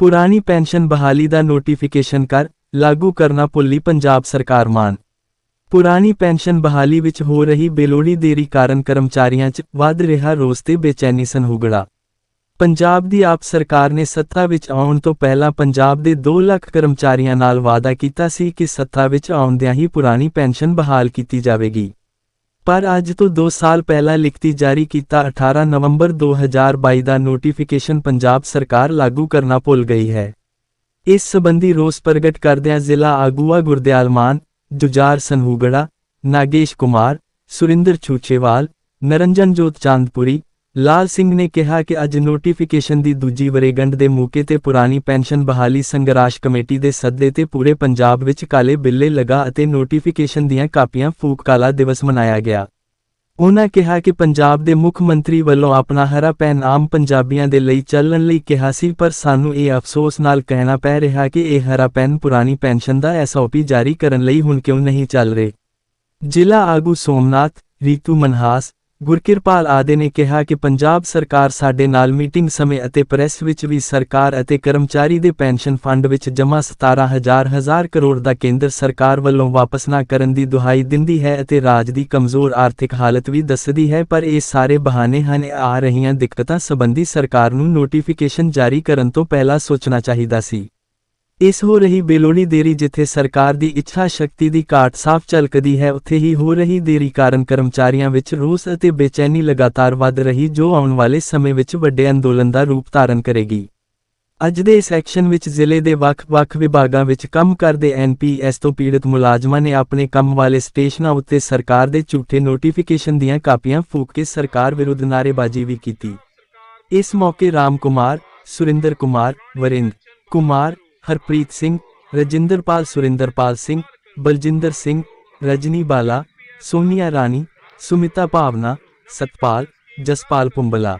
ਪੁਰਾਣੀ ਪੈਨਸ਼ਨ ਬਹਾਲੀ ਦਾ ਨੋਟੀਫਿਕੇਸ਼ਨ ਕਰ ਲਾਗੂ ਕਰਨਾ ਭੁੱਲੀ ਪੰਜਾਬ ਸਰਕਾਰ ਮਾਨ। ਪੁਰਾਣੀ ਪੈਨਸ਼ਨ ਬਹਾਲੀ ਵਿੱਚ ਹੋ ਰਹੀ ਬੇਲੋੜੀ ਦੇਰੀ ਕਾਰਨ ਕਰਮਚਾਰੀਆਂ 'ਚ ਵੱਧ ਰਿਹਾ ਰੋਸ ਤੇ ਬੇਚੈਨੀ ਸਨਹੁਗੜਾ ਪੰਜਾਬ ਦੀ ਆਪ ਸਰਕਾਰ ਨੇ ਸੱਤਾ ਵਿੱਚ ਆਉਣ ਤੋਂ ਪਹਿਲਾਂ ਪੰਜਾਬ ਦੇ 2 ਲੱਖ ਕਰਮਚਾਰੀਆਂ ਨਾਲ ਵਾਅਦਾ ਕੀਤਾ ਸੀ ਕਿ ਸੱਤਾ ਵਿੱਚ ਆਉਂਦਿਆਂ ਹੀ ਪੁਰਾਣੀ ਪੈਨਸ਼ਨ ਬਹਾਲ ਕੀਤੀ ਜਾਵੇਗੀ। ਪਰ ਅੱਜ ਤੋਂ 2 ਸਾਲ ਪਹਿਲਾਂ ਲਿਖਤੀ ਜਾਰੀ ਕੀਤਾ 18 ਨਵੰਬਰ 2022 ਦਾ ਨੋਟੀਫਿਕੇਸ਼ਨ ਪੰਜਾਬ ਸਰਕਾਰ ਲਾਗੂ ਕਰਨਾ ਭੁੱਲ ਗਈ ਹੈ। ਇਸ ਸਬੰਧੀ ਰੋਸ ਪ੍ਰਗਟ ਕਰਦਿਆਂ ਜ਼ਿਲ੍ਹਾ ਆਗੂਆ ਗੁਰਦਿਆਲ ਮਾਨ ਜੁਜਾਰ ਸਨਹੂਗੜਾ ਨਾਗੇਸ਼ ਕੁਮਾਰ, ਸੁਰਿੰਦਰ ਛੂਚੇਵਾਲ ਨਰਨਜਨ ਜੋਤ ਚਾਂਦਪੁਰੀ ਲਾਲ ਸਿੰਘ ਨੇ ਕਿਹਾ ਕਿ ਅੱਜ ਨੋਟੀਫਿਕੇਸ਼ਨ ਦੀ ਦੂਜੀ ਵਰੇਗੰਢ ਦੇ ਮੌਕੇ ਤੇ ਪੁਰਾਣੀ ਪੈਨਸ਼ਨ ਬਹਾਲੀ ਸੰਘਰਾਸ਼ ਕਮੇਟੀ ਦੇ ਸੱਦੇ ਤੇ ਪੂਰੇ ਪੰਜਾਬ ਵਿੱਚ ਕਾਲੇ ਬਿੱਲੇ ਲਗਾ ਅਤੇ ਨੋਟੀਫਿਕੇਸ਼ਨ ਦੀਆਂ ਕਾਪੀਆਂ ਫੂਕ ਕਾਲਾ ਦਿਵਸ ਮਨਾਇਆ ਗਿਆ। ਉਹਨਾਂ ਕਿਹਾ ਕਿ ਪੰਜਾਬ ਦੇ ਮੁੱਖ ਮੰਤਰੀ ਵੱਲੋਂ ਆਪਣਾ ਹਰਾ ਪੈਨ ਆਮ ਪੰਜਾਬੀਆਂ ਦੇ ਲਈ ਚੱਲਣ ਲਈ ਕਿਹਾ ਸੀ, ਪਰ ਸਾਨੂੰ ਇਹ ਅਫਸੋਸ ਨਾਲ ਕਹਿਣਾ ਪੈ ਰਿਹਾ ਕਿ ਇਹ ਹਰਾ ਪੈਨ ਪੁਰਾਣੀ ਪੈਨਸ਼ਨ ਦਾ ਐਸਓਪੀ ਜਾਰੀ ਕਰਨ ਲਈ ਹੁਣ ਕਿਉਂ ਨਹੀਂ ਚੱਲ ਰਹੇ। ਜ਼ਿਲ੍ਹਾ ਆਗੂ ਸੋਮਨਾਥ, ਰੀਤੂ ਮਨਹਾਸ ਗੁਰਕਿਰਪਾਲ ਆਦੇ ਨੇ ਕਿਹਾ ਕਿ ਪੰਜਾਬ ਸਰਕਾਰ ਸਾਡੇ ਨਾਲ ਮੀਟਿੰਗ ਸਮੇਂ ਅਤੇ ਪ੍ਰੈਸ ਵਿੱਚ ਵੀ ਸਰਕਾਰ ਅਤੇ ਕਰਮਚਾਰੀ ਦੇ ਪੈਨਸ਼ਨ ਫੰਡ ਵਿੱਚ ਜਮ੍ਹਾਂ 17000 ਹਜ਼ਾਰ ਕਰੋੜ ਦਾ ਕੇਂਦਰ ਸਰਕਾਰ ਵੱਲੋਂ ਵਾਪਸ ਨਾ ਕਰਨ ਦੀ ਦੁਹਾਈ ਦਿੰਦੀ ਹੈ ਅਤੇ ਰਾਜ ਦੀ ਕਮਜ਼ੋਰ ਆਰਥਿਕ ਹਾਲਤ ਵੀ ਦੱਸਦੀ ਹੈ, ਪਰ ਇਹ ਸਾਰੇ ਬਹਾਨੇ ਹਨ ਆ ਰਹੀਆਂ ਦਿੱਕਤਾਂ ਸੰਬੰਧੀ ਸਰਕਾਰ ਨੂੰ ਨੋਟੀਫਿਕੇਸ਼ਨ ਜਾਰੀ ਕਰਨ ਤੋਂ ਪਹਿਲਾਂ ਸੋਚਣਾ ਚਾਹੀਦਾ ਸੀ। ਇਸ ਹੋ ਰਹੀ ਬੇਲੋੜੀ ਦੇਰੀ ਜਿੱਥੇ ਸਰਕਾਰ ਦੀ ਇੱਛਾ ਸ਼ਕਤੀ ਦੀ ਘਾਟ ਸਾਫ਼ ਝਲਕਦੀ ਹੈ, ਉੱਥੇ ਹੀ ਹੋ ਰਹੀ ਦੇਰੀ ਕਾਰਨ ਕਰਮਚਾਰੀਆਂ ਵਿੱਚ ਰੋਸ ਅਤੇ ਬੇਚੈਨੀ ਲਗਾਤਾਰ ਵੱਧ ਰਹੀ ਜੋ ਆਉਣ ਵਾਲੇ ਸਮੇਂ ਵਿੱਚ ਵੱਡੇ ਅੰਦੋਲਨ ਦਾ ਰੂਪ ਧਾਰਨ ਕਰੇਗੀ। ਅੱਜ ਦੇ ਇਸ ਐਕਸ਼ਨ ਵਿੱਚ ਜ਼ਿਲ੍ਹੇ ਦੇ ਵੱਖ-ਵੱਖ ਵਿਭਾਗਾਂ ਵਿੱਚ ਕੰਮ ਕਰਦੇ ਐਨਪੀਐਸ ਤੋਂ ਪੀੜਤ ਮੁਲਾਜ਼ਮਾਂ ਨੇ ਆਪਣੇ ਕੰਮ ਵਾਲੇ ਸਟੇਸ਼ਨਾਂ ਉੱਤੇ ਸਰਕਾਰ ਦੇ ਝੂਠੇ ਨੋਟੀਫਿਕੇਸ਼ਨ ਦੀਆਂ ਕਾਪੀਆਂ ਫੂਕ ਕੇ ਸਰਕਾਰ ਵਿਰੁੱਧ ਨਾਅਰੇਬਾਜ਼ੀ ਵੀ ਕੀਤੀ। ਇਸ ਮੌਕੇ ਰਾਮ ਕੁਮਾਰ, ਸੁਰਿੰਦਰ ਕੁਮਾਰ, ਵਰਿੰਦ ਕੁਮਾਰ ਹਰਪ੍ਰੀਤ ਸਿੰਘ, ਰਜਿੰਦਰਪਾਲ ਸੁਰਿੰਦਰਪਾਲ ਸਿੰਘ, ਬਲਜਿੰਦਰ ਸਿੰਘ, ਰਜਨੀ ਬਾਲਾ, ਸੋਨੀਆ ਰਾਣੀ, ਸੁਮਿਤਾ ਭਾਵਨਾ, ਸਤਪਾਲ, ਜਸਪਾਲ ਪੁੰਬਲਾ,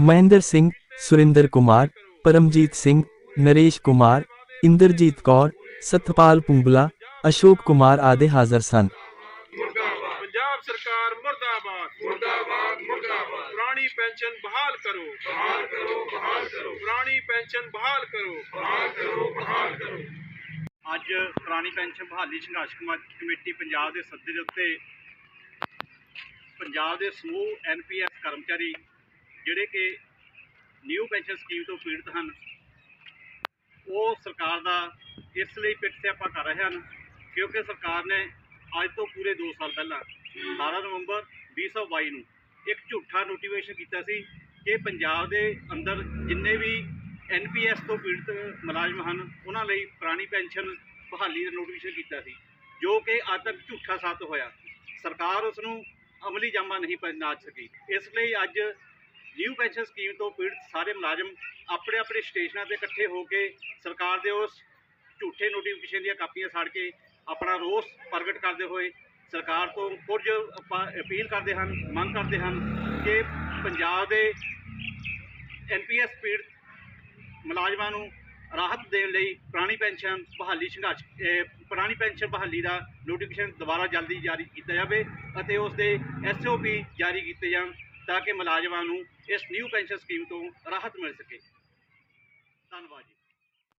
ਮਹਿੰਦਰ ਸਿੰਘ, ਸੁਰਿੰਦਰ ਕੁਮਾਰ, ਪਰਮਜੀਤ ਸਿੰਘ, ਨਰੇਸ਼ ਕੁਮਾਰ, ਇੰਦਰਜੀਤ ਕੌਰ, ਸਤਪਾਲ ਪੁੰਬਲਾ, ਅਸ਼ੋਕ ਕੁਮਾਰ ਆਦਿ ਹਾਜ਼ਰ ਸਨ। ਸਰਕਾਰ ਮੁਰਦਾਬਾਦ ਮੁਰਦਾਬਾਦ ਮੁਰਦਾਬਾਦ। ਪੁਰਾਣੀ ਪੈਨਸ਼ਨ ਬਹਾਲ ਕਰੋ। ਬਹਾਲ ਕਰੋ ਬਹਾਲ ਕਰੋ। ਪੈਨਸ਼ਨ ਬਹਾਲ ਕਰੋ। ਬਹਾਲ ਕਰੋ ਬਹਾਲ ਕਰੋ। ਅੱਜ ਪੁਰਾਣੀ ਪੈਨਸ਼ਨ ਬਹਾਲੀ ਸੰਘਰਸ਼ ਕਮਾ- ਕਮੇਟੀ ਪੰਜਾਬ ਦੇ ਸੱਦੇ ਦੇ ਉੱਤੇ ਪੰਜਾਬ ਦੇ ਸਮੂਹ ਐਨਪੀਐਸ ਕਰਮਚਾਰੀ ਜਿਹੜੇ ਕਿ ਨਿਊ ਪੈਨਸ਼ਨ ਸਕੀਮ ਤੋਂ ਪੀੜਤ ਹਨ ਉਹ ਸਰਕਾਰ ਦਾ ਇਸ ਲਈ ਪਿੱਠ ਤੇ ਆਪਾਂ ਕਰ ਰਹੇ ਹਨ ਕਿਉਂਕਿ ਸਰਕਾਰ ਨੇ ਅੱਜ ਤੋਂ ਪੂਰੇ 2 ਸਾਲ ਪਹਿਲਾਂ 18 ਨਵੰਬਰ 2022 ਨੂੰ ਇੱਕ ਝੂਠਾ ਨੋਟੀਫਿਕੇਸ਼ਨ ਕੀਤਾ ਸੀ ਕਿ ਪੰਜਾਬ ਦੇ ਅੰਦਰ ਜਿੰਨੇ ਵੀ ਐਨਪੀਐਸ ਤੋਂ ਪੀੜਤ ਮੁਲਾਜ਼ਮ ਹਨ, ਉਹਨਾਂ ਲਈ ਪੁਰਾਣੀ ਪੈਨਸ਼ਨ ਬਹਾਲੀ ਦਾ ਨੋਟੀਫਿਕੇਸ਼ਨ ਕੀਤਾ ਸੀ, ਜੋ ਕਿ ਅੱਜ ਤੱਕ ਝੂਠਾ ਸਾਬਤ ਹੋਇਆ। ਸਰਕਾਰ ਉਸ ਨੂੰ ਅਮਲੀ ਜਾਮਾ ਨਹੀਂ ਪਹੁੰਚਾ ਸਕੀ। ਇਸ ਲਈ ਅੱਜ ਨਿਊ ਪੈਨਸ਼ਨ ਸਕੀਮ ਤੋਂ ਪੀੜਤ ਸਾਰੇ ਮੁਲਾਜ਼ਮ ਆਪਣੇ ਆਪਣੇ ਸਟੇਸ਼ਨਾਂ ਤੇ ਇਕੱਠੇ ਹੋ ਕੇ ਸਰਕਾਰ ਦੇ ਉਸ ਝੂਠੇ ਨੋਟੀਫਿਕੇਸ਼ਨ ਦੀਆਂ ਕਾਪੀਆਂ ਸਾੜ ਕੇ ਆਪਣਾ ਰੋਸ ਪ੍ਰਗਟ ਕਰਦੇ ਹੋਏ ਸਰਕਾਰ ਤੋਂ ਕੁਝ ਆਪਾਂ ਅਪੀਲ ਕਰਦੇ ਹਨ, ਮੰਗ ਕਰਦੇ ਹਨ ਕਿ ਪੰਜਾਬ ਦੇ ਐਨਪੀਐਸ ਪੀੜਤ ਮੁਲਾਜ਼ਮਾਂ ਨੂੰ ਰਾਹਤ ਦੇਣ ਲਈ ਪੁਰਾਣੀ ਪੈਨਸ਼ਨ ਬਹਾਲੀ ਸੰਘਰਸ਼ ਪੁਰਾਣੀ ਪੈਨਸ਼ਨ ਬਹਾਲੀ ਦਾ ਨੋਟੀਫਿਕੇਸ਼ਨ ਦੁਬਾਰਾ ਜਲਦੀ ਜਾਰੀ ਕੀਤਾ ਜਾਵੇ ਅਤੇ ਉਸ ਦੇ ਐਸਓਪੀ ਜਾਰੀ ਕੀਤੇ ਜਾਣ ਤਾਂ ਕਿ ਮੁਲਾਜ਼ਮਾਂ ਨੂੰ ਇਸ ਨਿਊ ਪੈਨਸ਼ਨ ਸਕੀਮ ਤੋਂ ਰਾਹਤ ਮਿਲ ਸਕੇ। ਧੰਨਵਾਦ ਜੀ।